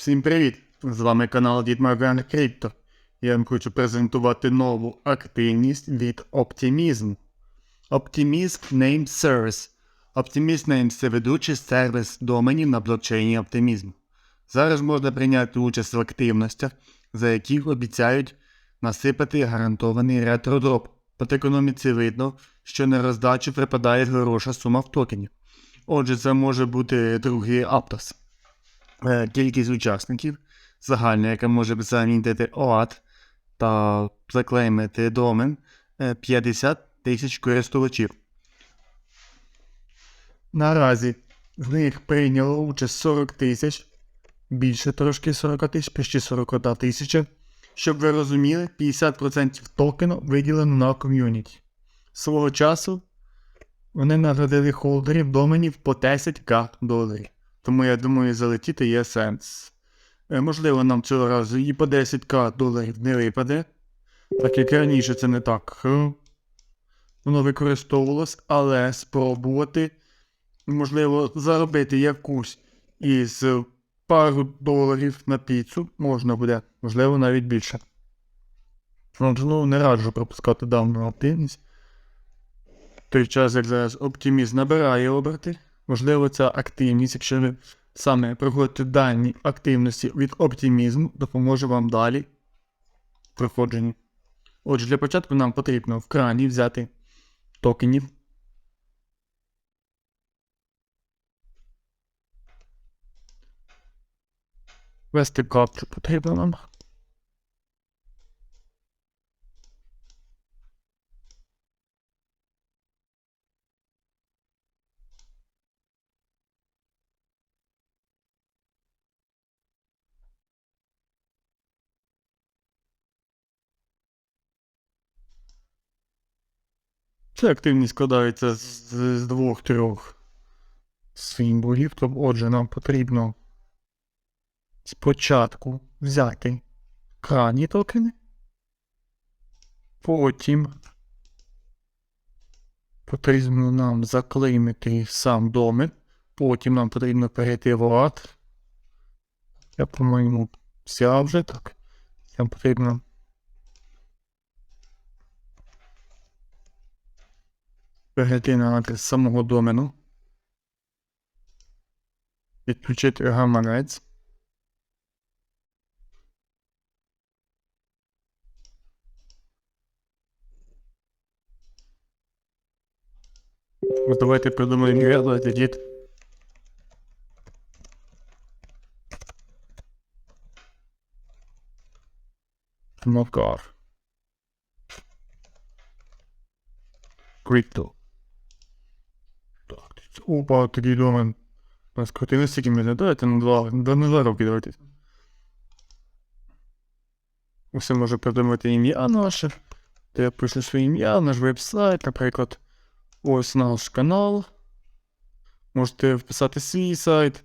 Всім привіт! З вами канал Дід Марвен Крипто. Я вам хочу презентувати нову активність від Optimism. Optimism Name Service. Optimism Name – це ведучий сервіс доменів на блокчейні Optimism. Зараз можна прийняти участь в активностях, за яких обіцяють насипати гарантований ретродроп. По економіці видно, що на роздачу припадає хороша сума в токенів. Отже, це може бути другий Aptos. Е, Кількість учасників, загальна, яка може замінити ОАТ та заклеймити домен е, 50 тисяч користувачів. Наразі з них прийняло участь 40 тисяч, більше трошки 40 тисяч, почти 41 тисяча. Щоб ви розуміли, 50% токену виділено на ком'юніті. Свого часу вони наградили холдерів доменів по 10к доларів. Тому я думаю, залетіти є сенс. Е, Можливо, нам цього разу і по 10к доларів не випаде, так як раніше це не так. Воно використовувалось, але спробувати, можливо, заробити якусь із пару доларів на піцу можна буде, можливо, навіть більше. Ну, ну, не раджу пропускати давну активність. Той час, як зараз оптимізм набирає оберти, можливо, ця активність, якщо ви саме проходите дані активності від оптимізму, допоможе вам далі в проходженні. Отже, для початку нам потрібно в крані взяти токенів. Вести капчу потрібно нам. Ця активність складається з, з двох-трьох символів. Тобто, отже, нам потрібно спочатку взяти крайні токени, потім потрібно нам заклеймити сам домен, потім нам потрібно перейти в OAT. Я, по-моєму, взяв вже так. Нам потрібно перейти на адрес самого домену, відключити гаманець. Давайте придумаємо ім'я дід. Макар. Crypto. Опа, такий домен. У нас мене, давайте на два, да на два роки. Усе може придумати ім'я наше. Де я пишу своє ім'я, наш веб-сайт, наприклад. Ось наш канал. Можете вписати свій сайт.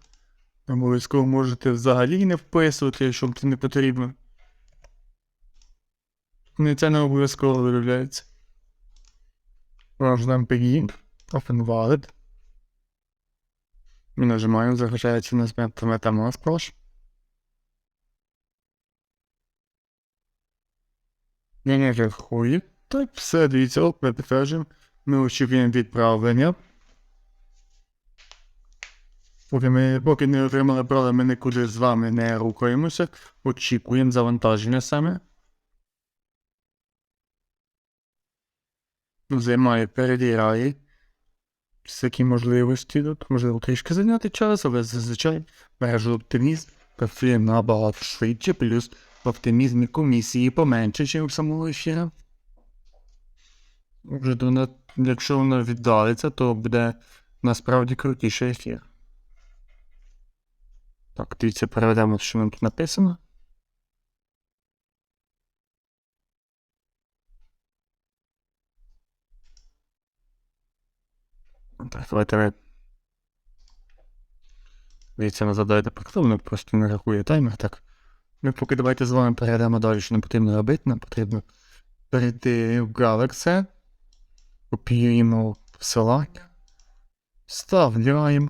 Обов'язково можете взагалі не вписувати, якщо це не потрібно. Не це не обов'язково виявляється. Нажимаємо Begin, Open Wallet. І нажимаємо, загружається на Metamask прош. Не рахує. Так, все, дивіться, оп, ми підтверджуємо. Ми очікуємо відправлення. Поки, ми, поки не отримали правила, ми нікуди з вами не рухаємося. Очікуємо завантаження саме. Займає, перевіряє. Всякі можливості тут. Можливо, трішки зайняти час, але зазвичай мережа оптимізм працює набагато швидше, плюс в оптимізмі комісії поменше, ніж у самого ефіра. Вже якщо воно віддалиться, то буде насправді крутіший ефір. Так, дивіться, переведемо, що нам тут написано. Давайте ви. Дивіться, назад давайте прикладемо, просто не рахує таймер. Так. Ми поки давайте з вами перейдемо далі, що нам потрібно робити. Нам потрібно перейти в Galaxy. Копіюємо посилання. Вставляємо.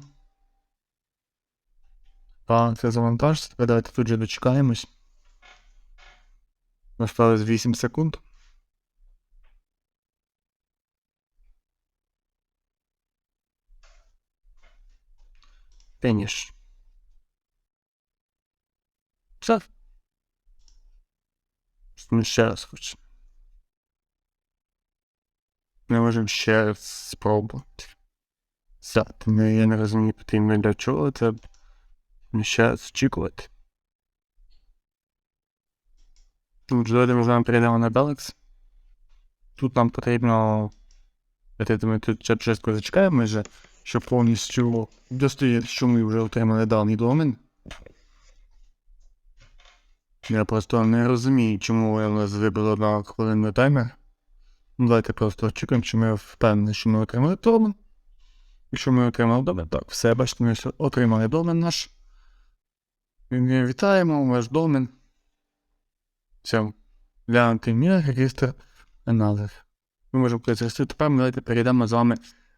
Так, це завантажиться. Тепер давайте тут же дочекаємось. Осталось 8 секунд. Фініш. Все. Ми ще раз хочемо. Ми можемо ще раз спробувати. Все, тому я не розумію, потрібно для чого це. Ми ще раз очікувати. Тут ми з вами перейдемо на Белекс. Тут нам потрібно. Я думаю, тут ще чесно зачекаємо вже, щоб повністю достає, що вже отримали даний домен. Я просто не розумію, чому ви у нас вибрали на хвилинний таймер. Ну, давайте просто очікуємо, що ми впевнені, що ми отримали домен. Якщо ми отримали домен, так, все, бачите, ми отримали домен наш. Ми Вітаємо, ваш домен. Все. Глянути мір, реєстр, аналіз. Ми можемо користуватися. Тепер ми давайте перейдемо з вами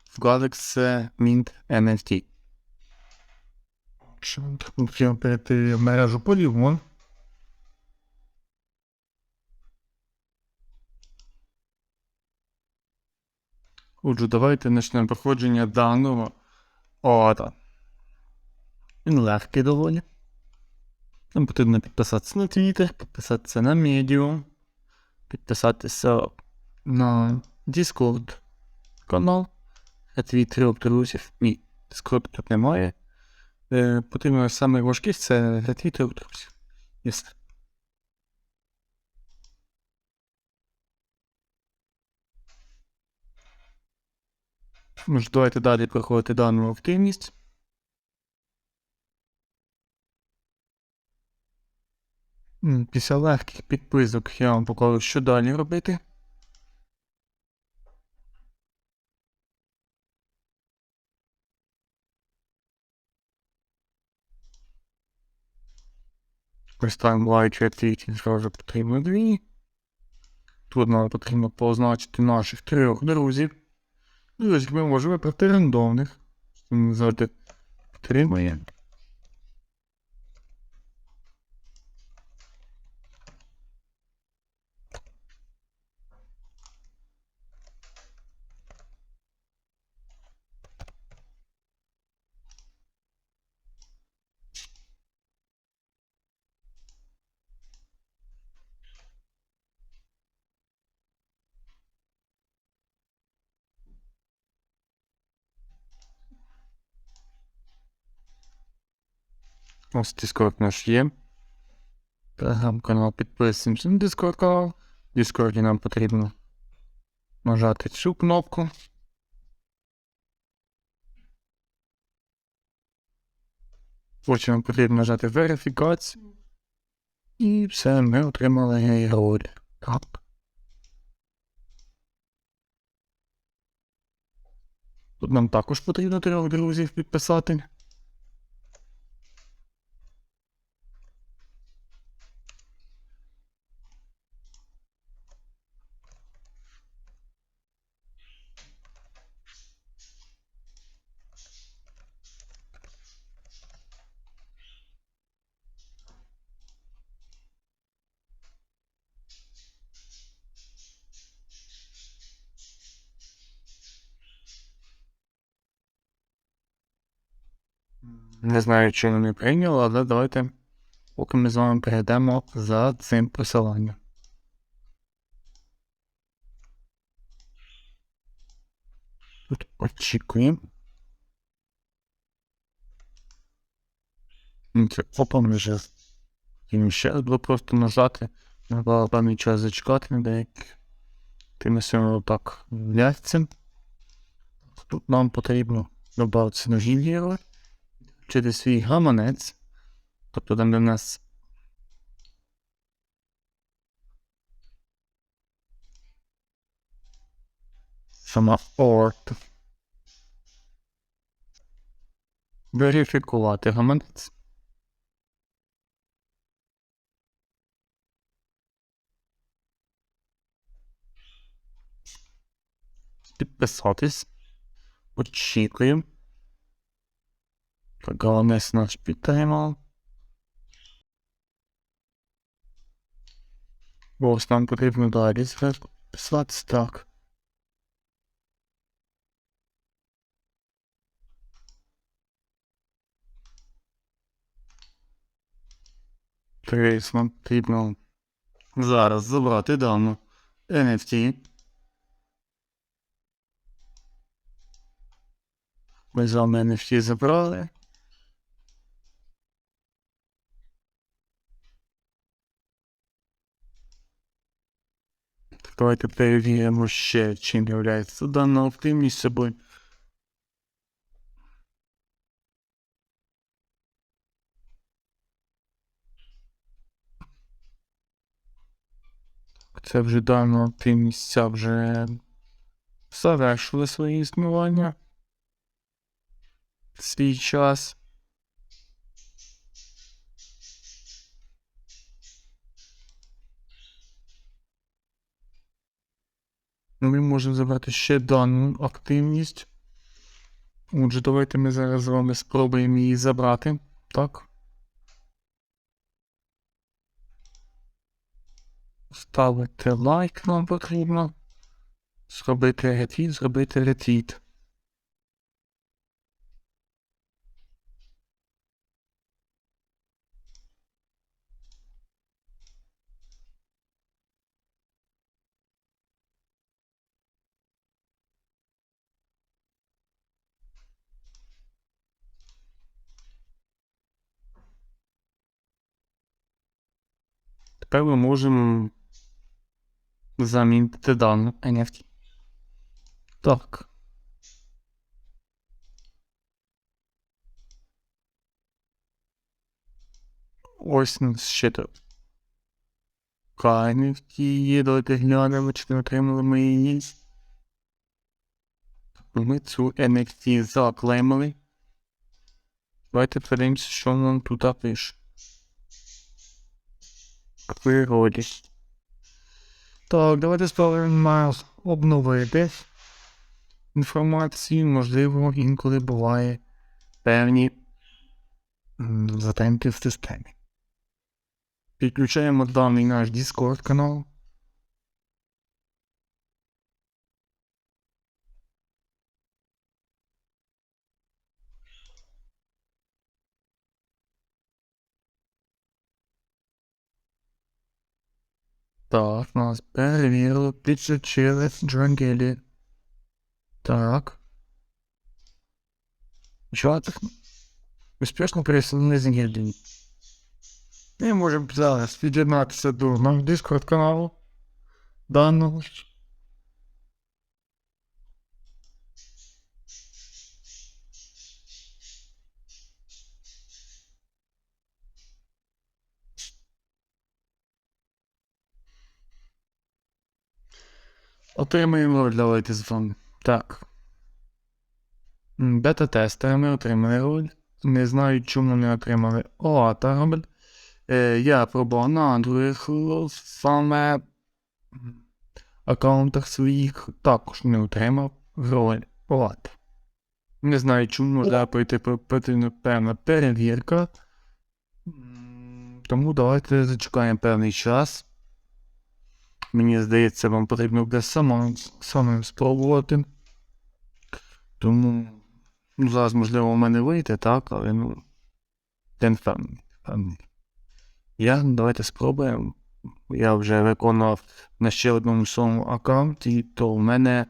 в Galaxy Mint NFT. Потрібно перейти в мережу Polygon. Отже, давайте почнемо проходження даного ода. Він легкий доволі. Нам потрібно підписатися на Twitter, підписатися на Medium, підписатися на Discord канал. Твій трьох друзів. Ні, Discord тут немає. Е, потрібно саме важкий це для твій трьох друзів. І все. Може, давайте далі проходити дану активність. Після легких підписок я вам покажу, що далі робити. Там лайки активіті зразу потрібно дві. Тут нам потрібно позначити наших трьох друзів. Друзів ми можемо вибрати рандомних. Завжди підтримує. Ось Discord наш є. Телеграм-канал підписуємося на Discord канал. В Discord нам потрібно нажати цю кнопку. Потім нам потрібно нажати верифікацію. І все, ми отримали роль. Так. Тут нам також потрібно трьох друзів підписати. Не знаю, чи вони прийняли, але давайте, поки ми з вами перейдемо за цим посиланням. Тут очікуємо. Ну, Це опа, вже. І ще раз було просто нажати. Треба певний час зачекати на деяких. Ти на сьогодні так вляться. Тут нам потрібно додати на гільєру через свій гаманець, тобто там де в нас сама орт. Верифікувати гаманець. Підписатись. Очікуємо. Так, Галанес наш підтримав. Бо нам потрібно далі писатися так. Трейс нам потрібно зараз забрати дану NFT. Ми з вами NFT забрали. Давайте перевіримо ще, чим є дана активність собою. Це вже дано активність ця вже завершили своє існування. Свій час. Ми можемо забрати ще дану активність. Отже, давайте ми зараз з вами спробуємо її забрати. Так. Ставити лайк нам потрібно. Зробити ретвіт, зробити ретвіт. Тепер ми можемо замінити дану NFT. Так. Ось нас ще тут. NFT є, давайте глянемо, чи не отримали ми її. Ми цю NFT заклеймили. Давайте подивимося, що нам тут пише. Природі. Так, давайте спробуємо обновити інформацію, можливо, інколи буває певні затемки в системі. Підключаємо даний наш Discord канал. Так, нас перевірили, підключили джангелі. Так. Чат. Успішно переселені з гільдії. Ми можемо зараз під'єднатися до Discord каналу. Даного. Ж. Отримаємо давайте з вами. Так. Бета-тестери ми отримали роль. Не знаю, чому не отримали ОАТа роль. Е, я пробував на е, саме аккаунтах своїх також не отримав роль ОАТ. Не знаю, чому може пройти по- потрібна певна перевірка. Тому давайте зачекаємо певний час. Мені здається, вам потрібно буде самим, самим спробувати. Тому ну, зараз, можливо, у мене вийде, так, але ну. Я не. Я давайте спробуємо. Я вже виконував на ще одному своєму аккаунті, то в мене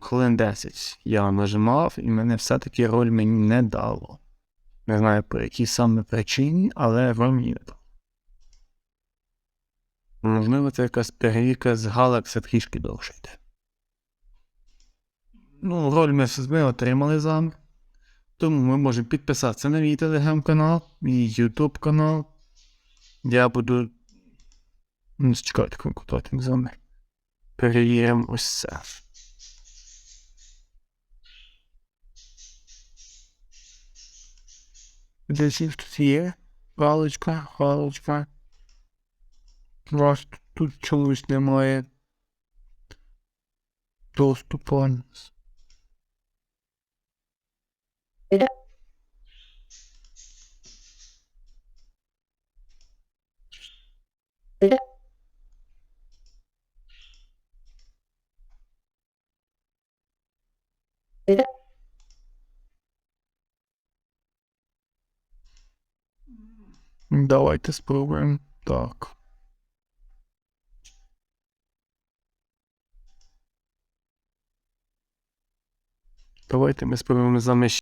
хвилин 10 я нажимав, і мене все-таки роль мені не дало. Не знаю по якій саме причині, але роль мені не дало. Можливо, це якась перевірка з Galaxy трішки довше йде. Ну, роль ми, ми отримали з вами. Тому ми можемо підписатися на мій телеграм-канал, мій YouTube канал. Я буду. Ну, чекайте, конкурсувати з вами. Перевіримо ось це. Десь тут є. Rost tu czułeś na moje. Давайте спробуємо так. Давайте ми спробуємо замість